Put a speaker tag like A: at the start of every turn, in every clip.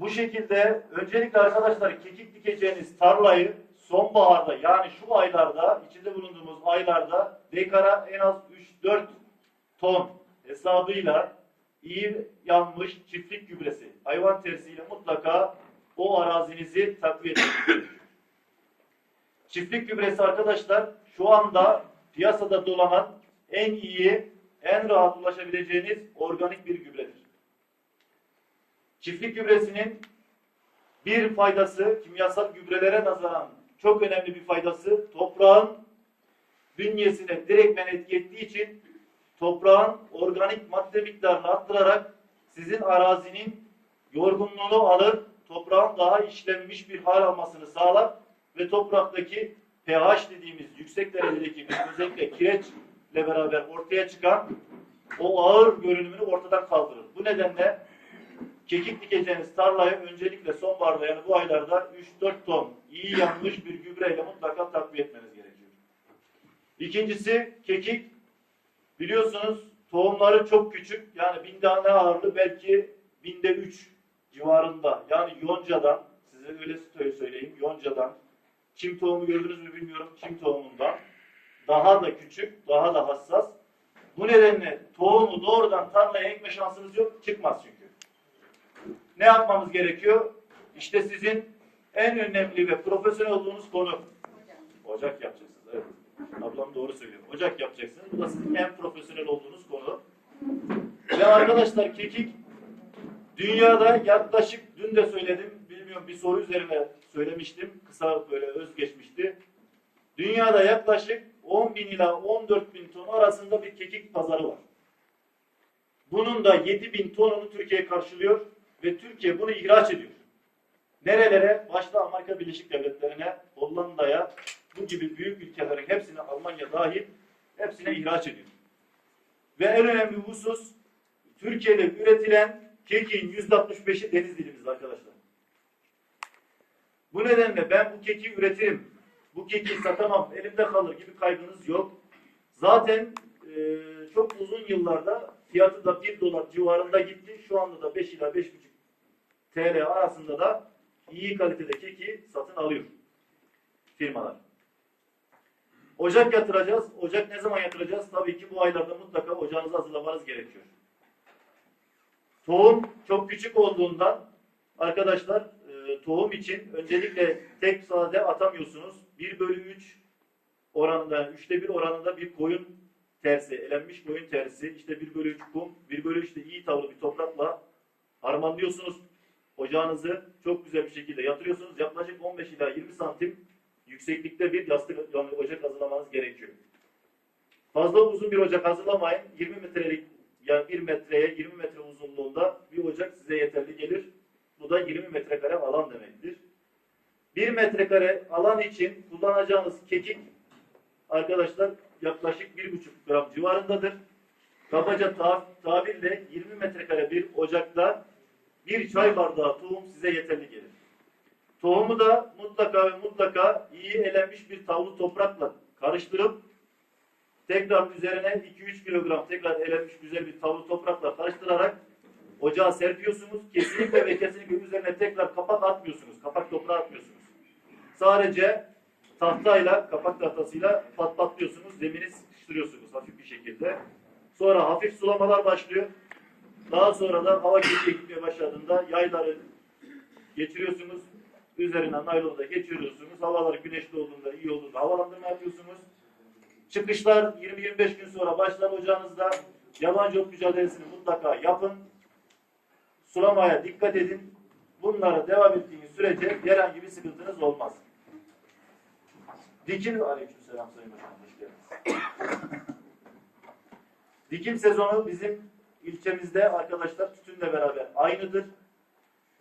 A: Bu şekilde öncelikle arkadaşlar kekik dikeceğiniz tarlayı sonbaharda yani şu aylarda içinde bulunduğumuz aylarda dekara en az 3-4 ton hesabıyla iyi yanmış çiftlik gübresi hayvan tersiyle mutlaka o arazinizi takviye edin. Çiftlik gübresi arkadaşlar şu anda piyasada dolanan en iyi, en rahat ulaşabileceğiniz organik bir gübredir. Çiftlik gübresinin bir faydası kimyasal gübrelere nazaran çok önemli bir faydası toprağın bünyesine direktmen etki ettiği için toprağın organik madde miktarını arttırarak sizin arazinin yorgunluğunu alır, toprağın daha işlenmiş bir hal almasını sağlar ve topraktaki pH dediğimiz yüksek derecedeki özellikle kireçle beraber ortaya çıkan o ağır görünümünü ortadan kaldırır. Bu nedenle kekik dikeceğiniz tarlayı öncelikle sonbaharda yani bu aylarda 3-4 ton iyi yanmış bir gübreyle mutlaka takviye etmeniz gerekiyor. İkincisi kekik. Biliyorsunuz tohumları çok küçük. Yani bin tane ağırlığı belki binde üç civarında. Yani yoncadan size öyle sö- söyleyeyim yoncadan. Çim tohumu gördünüz mü bilmiyorum çim tohumundan. Daha da küçük daha da hassas. Bu nedenle tohumu doğrudan tarlaya ekme şansınız yok çıkmaz çünkü. Ne yapmamız gerekiyor? İşte sizin en önemli ve profesyonel olduğunuz konu. Ocak yapacaksınız. Evet. Ablam doğru söylüyor. Ocak yapacaksınız. Bu da sizin en profesyonel olduğunuz konu. Ve arkadaşlar kekik dünyada yaklaşık dün de söyledim. Bilmiyorum bir soru üzerine söylemiştim. Kısa böyle öz geçmişti. Dünyada yaklaşık 10 bin ila 14 bin ton arasında bir kekik pazarı var. Bunun da 7 bin tonunu Türkiye karşılıyor ve Türkiye bunu ihraç ediyor. Nerelere? Başta Amerika Birleşik Devletleri'ne, Hollanda'ya, bu gibi büyük ülkelerin hepsine, Almanya dahil, hepsine ihraç ediyor. Ve en önemli husus, Türkiye'de üretilen kekiğin %65'i deniz dilimizde arkadaşlar. Bu nedenle ben bu keki üretirim, bu keki satamam, elimde kalır gibi kaygınız yok. Zaten e, çok uzun yıllarda fiyatı da 1 dolar civarında gitti. Şu anda da 5 ila 5,5 TL arasında da iyi kalitede keki satın alıyor firmalar. Ocak yatıracağız. Ocak ne zaman yatıracağız? Tabii ki bu aylarda mutlaka ocağınızı hazırlamanız gerekiyor. Tohum çok küçük olduğundan arkadaşlar e, tohum için öncelikle tek sade atamıyorsunuz. 1 bölü 3 oranında, 3'te 1 oranında bir koyun tersi, elenmiş koyun tersi, işte 1 bölü 3 kum, 1 bölü 3 de iyi tavlı bir toprakla harmanlıyorsunuz. Ocağınızı çok güzel bir şekilde yatırıyorsunuz. Yaklaşık 15 ila 20 santim yükseklikte bir yastık yani ocak hazırlamanız gerekiyor. Fazla uzun bir ocak hazırlamayın. 20 metrelik yani 1 metreye 20 metre uzunluğunda bir ocak size yeterli gelir. Bu da 20 metrekare alan demektir. 1 metrekare alan için kullanacağınız kekik arkadaşlar yaklaşık 1,5 gram civarındadır. Kabaca ta tabirle 20 metrekare bir ocakta bir çay bardağı tohum size yeterli gelir. Tohumu da mutlaka ve mutlaka iyi elenmiş bir tavlı toprakla karıştırıp tekrar üzerine 2-3 kilogram tekrar elenmiş güzel bir tavlı toprakla karıştırarak ocağa serpiyorsunuz. Kesinlikle ve kesinlikle üzerine tekrar kapak atmıyorsunuz. Kapak toprağı atmıyorsunuz. Sadece tahtayla, kapak tahtasıyla pat patlıyorsunuz. Zemini sıkıştırıyorsunuz hafif bir şekilde. Sonra hafif sulamalar başlıyor. Daha sonra da hava geçiye gitmeye başladığında yayları geçiriyorsunuz. Üzerinden naylonu da geçiriyorsunuz. Havalar güneşli olduğunda, iyi olduğunda havalandırma yapıyorsunuz. Çıkışlar 20-25 gün sonra başlar ocağınızda. Yabancı ot mücadelesini mutlaka yapın. Sulamaya dikkat edin. Bunlara devam ettiğiniz sürece herhangi bir sıkıntınız olmaz. Dikim, aleykümselam sayın başkanım. Dikim sezonu bizim ilçemizde arkadaşlar tütünle beraber aynıdır.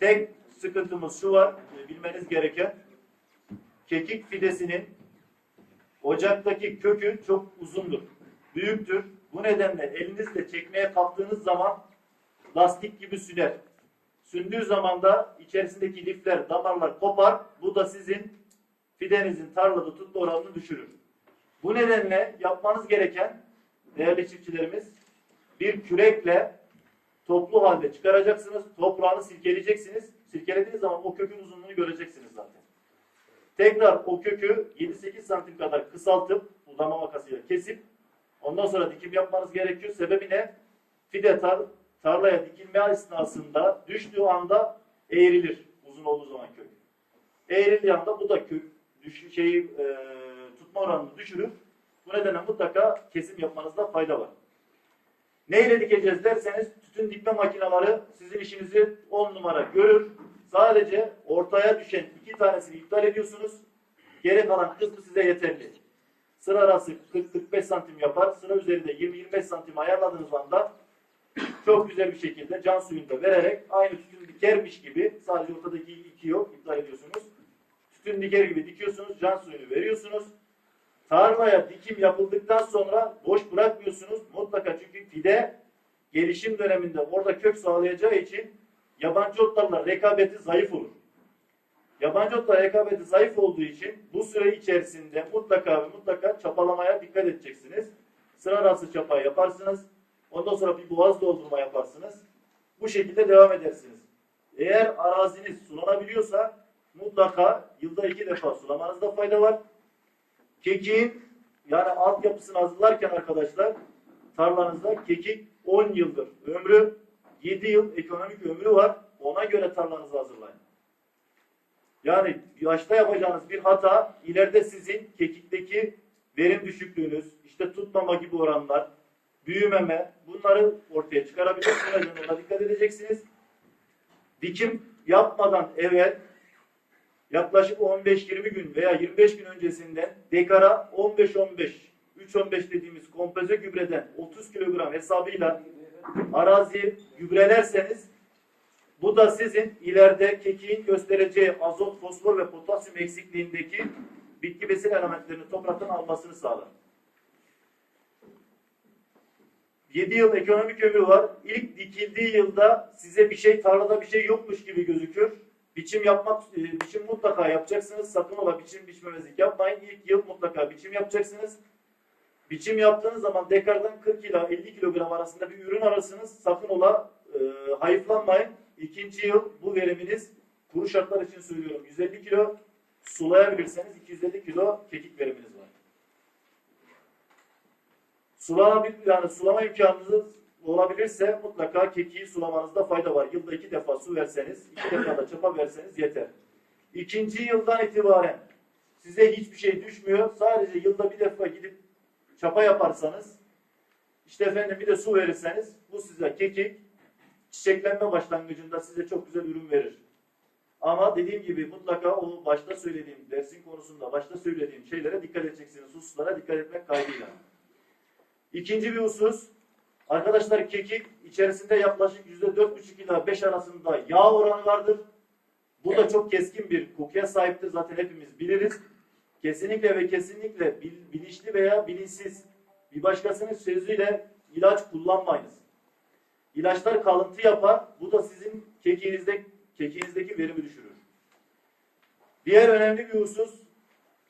A: Tek sıkıntımız şu var, bilmeniz gereken kekik fidesinin ocaktaki kökü çok uzundur, büyüktür. Bu nedenle elinizle çekmeye kalktığınız zaman lastik gibi süner. Sündüğü zaman da içerisindeki lifler, damarlar kopar. Bu da sizin fidenizin tarlada tutma oranını düşürür. Bu nedenle yapmanız gereken değerli çiftçilerimiz bir kürekle toplu halde çıkaracaksınız. Toprağını silkeleyeceksiniz. Silkelediğiniz zaman o kökün uzunluğunu göreceksiniz zaten. Tekrar o kökü 7-8 santim kadar kısaltıp budama makasıyla kesip ondan sonra dikim yapmanız gerekiyor. Sebebi ne? Fide tar tarlaya dikilme esnasında düştüğü anda eğrilir uzun olduğu zaman kök. Eğrildiği anda bu da kök düş şeyi e, tutma oranını düşürür. Bu nedenle mutlaka kesim yapmanızda fayda var. Neyle dikeceğiz derseniz tütün dikme makineleri sizin işinizi 10 numara görür. Sadece ortaya düşen iki tanesini iptal ediyorsunuz. Geri kalan kısmı size yeterli. Sıra arası 40-45 santim yapar. Sıra üzerinde 20-25 santim ayarladığınız anda çok güzel bir şekilde can suyunda vererek aynı tütün dikermiş gibi sadece ortadaki iki yok iptal ediyorsunuz. Tütün diker gibi dikiyorsunuz. Can suyunu veriyorsunuz. Tarlaya dikim yapıldıktan sonra boş bırakmıyorsunuz. Mutlaka çünkü fide gelişim döneminde orada kök sağlayacağı için yabancı otlarla rekabeti zayıf olur. Yabancı otlar rekabeti zayıf olduğu için bu süre içerisinde mutlaka ve mutlaka çapalamaya dikkat edeceksiniz. Sıra arası çapa yaparsınız. Ondan sonra bir boğaz doldurma yaparsınız. Bu şekilde devam edersiniz. Eğer araziniz sulanabiliyorsa mutlaka yılda iki defa sulamanızda fayda var. Kekiğin yani altyapısını hazırlarken arkadaşlar tarlanızda kekik 10 yıldır ömrü 7 yıl ekonomik ömrü var. Ona göre tarlanızı hazırlayın. Yani yaşta yapacağınız bir hata ileride sizin kekikteki verim düşüklüğünüz, işte tutmama gibi oranlar, büyümeme bunları ortaya çıkarabilir. Bu nedenle ona dikkat edeceksiniz. Dikim yapmadan evvel yaklaşık 15-20 gün veya 25 gün öncesinden dekara 15-15 3-15 dediğimiz kompoze gübreden 30 kilogram hesabıyla araziyi gübrelerseniz bu da sizin ileride kekiğin göstereceği azot, fosfor ve potasyum eksikliğindeki bitki besin elementlerini topraktan almasını sağlar. 7 yıl ekonomik ömrü var. İlk dikildiği yılda size bir şey tarlada bir şey yokmuş gibi gözükür. Biçim yapmak, e, biçim mutlaka yapacaksınız. Sakın ola biçim biçmemezlik yapmayın. İlk yıl mutlaka biçim yapacaksınız. Biçim yaptığınız zaman dekardan 40 ila 50 kilogram arasında bir ürün arasınız. Sakın ola e, hayıflanmayın. İkinci yıl bu veriminiz kuru şartlar için söylüyorum 150 kilo sulayabilirseniz 250 kilo kekik veriminiz var. Sulama yani sulama imkanınız olabilirse mutlaka kekiği sulamanızda fayda var. Yılda iki defa su verseniz, iki defa da çapa verseniz yeter. İkinci yıldan itibaren size hiçbir şey düşmüyor. Sadece yılda bir defa gidip çapa yaparsanız, işte efendim bir de su verirseniz bu size kekik çiçeklenme başlangıcında size çok güzel ürün verir. Ama dediğim gibi mutlaka o başta söylediğim dersin konusunda başta söylediğim şeylere dikkat edeceksiniz. Hususlara dikkat etmek kaydıyla. İkinci bir husus arkadaşlar kekik içerisinde yaklaşık %4,5 ila 5 arasında yağ oranı vardır. Bu da çok keskin bir kokuya sahiptir. Zaten hepimiz biliriz. Kesinlikle ve kesinlikle bil- bilinçli veya bilinçsiz bir başkasının sözüyle ilaç kullanmayınız. İlaçlar kalıntı yapar. Bu da sizin kekiğinizde, kekiğinizdeki verimi düşürür. Diğer önemli bir husus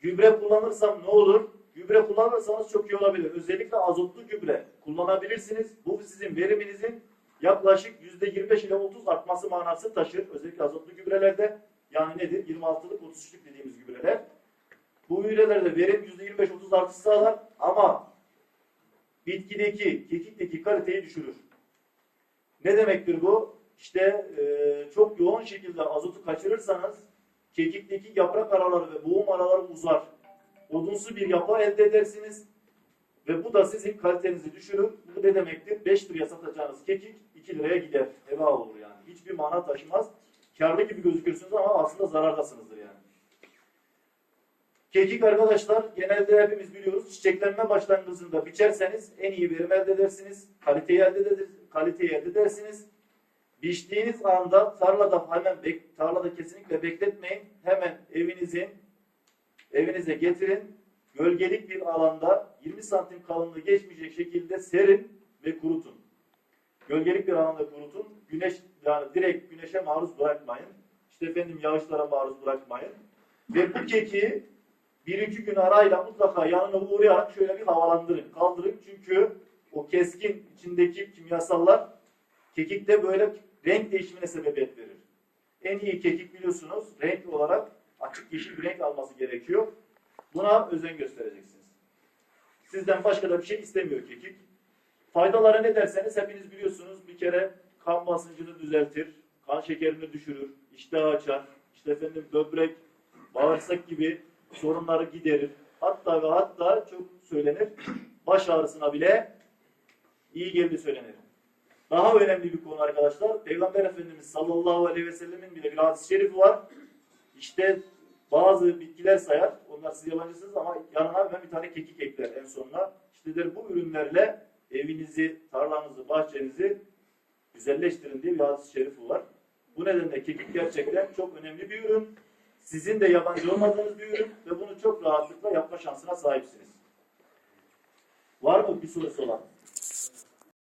A: gübre kullanırsam ne olur? Gübre kullanırsanız çok iyi olabilir. Özellikle azotlu gübre kullanabilirsiniz. Bu sizin veriminizin yaklaşık %25 ile 30 artması manası taşır. Özellikle azotlu gübrelerde. Yani nedir? 26'lık 33'lük dediğimiz gübreler. Bu gübrelerde verim %25-30 artışı sağlar ama bitkideki, kekikteki kaliteyi düşürür. Ne demektir bu? İşte e, çok yoğun şekilde azotu kaçırırsanız kekikteki yaprak araları ve boğum araları uzar. Odunsu bir yapı elde edersiniz ve bu da sizin kalitenizi düşürür. Bu ne demektir? 5 liraya satacağınız kekik 2 liraya gider. Heva olur yani. Hiçbir mana taşımaz. Karlı gibi gözükürsünüz ama aslında zarardasınızdır yani. Kekik arkadaşlar genelde hepimiz biliyoruz çiçeklenme başlangıcında biçerseniz en iyi verim elde edersiniz. Kaliteyi elde, eder, kaliteyi elde edersiniz. Biçtiğiniz anda tarlada hemen tarlada kesinlikle bekletmeyin. Hemen evinizin evinize getirin. Gölgelik bir alanda 20 santim kalınlığı geçmeyecek şekilde serin ve kurutun. Gölgelik bir alanda kurutun. Güneş yani direkt güneşe maruz bırakmayın. İşte efendim yağışlara maruz bırakmayın. Ve bu keki bir iki gün arayla mutlaka yanına uğrayarak şöyle bir havalandırın, kaldırın. Çünkü o keskin içindeki kimyasallar Kekik de böyle renk değişimine sebebiyet verir. En iyi kekik biliyorsunuz renk olarak açık yeşil bir renk alması gerekiyor. Buna özen göstereceksiniz. Sizden başka da bir şey istemiyor kekik. Faydaları ne derseniz hepiniz biliyorsunuz. Bir kere kan basıncını düzeltir, kan şekerini düşürür, iştahı açar, işte efendim böbrek, bağırsak gibi sorunları giderir. Hatta ve hatta çok söylenir, baş ağrısına bile iyi geldiği söylenir. Daha önemli bir konu arkadaşlar. Peygamber Efendimiz sallallahu aleyhi ve sellemin bile bir hadis-i şerifi var. İşte bazı bitkiler sayar. Onlar siz yabancısınız ama yanına hemen bir tane kekik ekler en sonuna. İşte der bu ürünlerle evinizi, tarlanızı, bahçenizi güzelleştirin diye bir hadis-i şerifi var. Bu nedenle kekik gerçekten çok önemli bir ürün. Sizin de yabancı olmadığınız bir ürün ve bunu çok rahatlıkla yapma şansına sahipsiniz. Var mı bir sorusu olan?